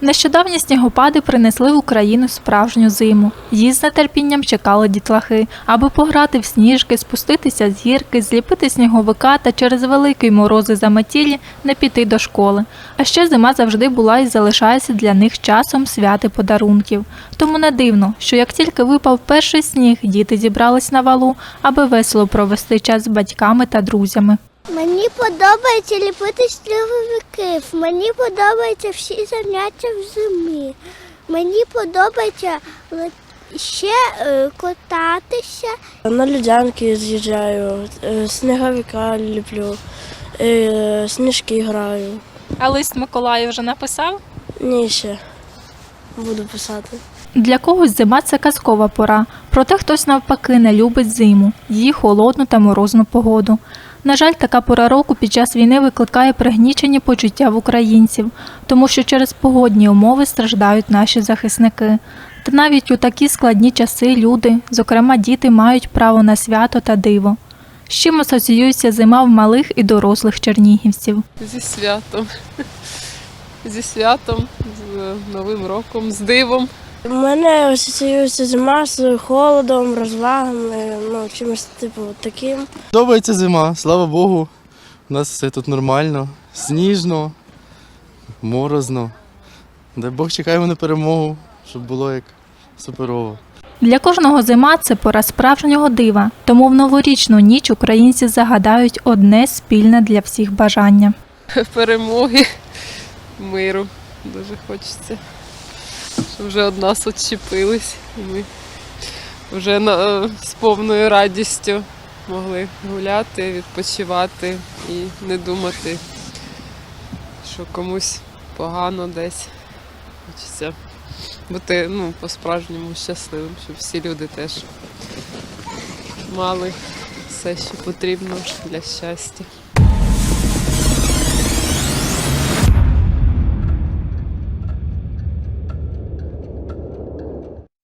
Нещодавні снігопади принесли в Україну справжню зиму. Її з нетерпінням чекали дітлахи, аби пограти в сніжки, спуститися з гірки, зліпити сніговика та через великий морози заметілі не піти до школи. А ще зима завжди була і залишається для них часом святи подарунків. Тому не дивно, що як тільки випав перший сніг, діти зібрались на валу, аби весело провести час з батьками та друзями. Мені подобається ліпити сніговиків. Мені подобаються всі заняття в зимі. Мені подобається ще е, кататися. На людянки з'їжджаю, е, сніговика ліплю, е, сніжки граю. А лист Миколаю вже написав? Ні, ще буду писати. Для когось зима це казкова пора, проте хтось навпаки не любить зиму, її холодну та морозну погоду. На жаль, така пора року під час війни викликає пригнічені почуття в українців, тому що через погодні умови страждають наші захисники. Та навіть у такі складні часи люди, зокрема діти, мають право на свято та диво. З чим асоціюється зима в малих і дорослих чернігівців? Зі святом. Зі святом, з Новим роком, з дивом. У мене асоціюється зима з холодом, розвагами, ну, чимось типу таким. Подобається зима, слава Богу. У нас все тут нормально, сніжно, морозно. Дай Бог чекаємо на перемогу, щоб було як суперово. Для кожного зима це пора справжнього дива, тому в новорічну ніч українці загадають одне спільне для всіх бажання. Перемоги, миру. Дуже хочеться. Вже від нас відчепились. І ми вже на, е, з повною радістю могли гуляти, відпочивати і не думати, що комусь погано десь. Хочеться бути ну, по-справжньому щасливим, щоб всі люди теж мали все, що потрібно для щастя.